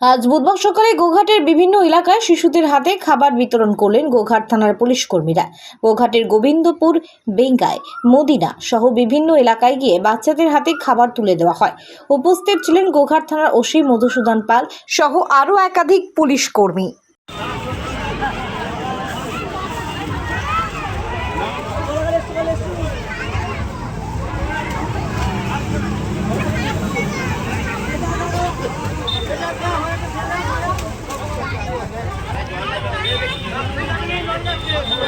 আজ বুধবার সকালে গোঘাটের বিভিন্ন এলাকায় শিশুদের হাতে খাবার বিতরণ করলেন গোঘাট থানার পুলিশ কর্মীরা। গোঘাটের গোবিন্দপুর বেঙ্গায় মদিনা সহ বিভিন্ন এলাকায় গিয়ে বাচ্চাদের হাতে খাবার তুলে দেওয়া হয়। উপস্থিত ছিলেন গোঘাট থানার ওসি মধুসূদন পাল সহ আরও একাধিক পুলিশ কর্মী।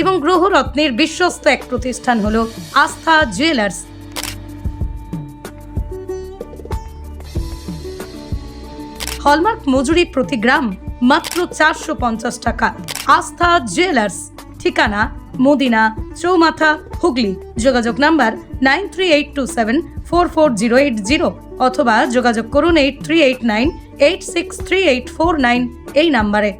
এবং গ্রহরত্নের বিশ্বস্ত এক প্রতিষ্ঠান হলো আস্থা জুয়েলার্স। হলমার্ক মজুরি প্রতি গ্রাম মাত্র চারশো পঞ্চাশ টাকা। আস্থা জুয়েলার্স, ঠিকানা মদিনা চৌমাথা হুগলি। যোগাযোগ number nine three eight two seven four four zero eight zero অথবা যোগাযোগ করুন eight three eight nine eight six three eight four nine এই নাম্বারে।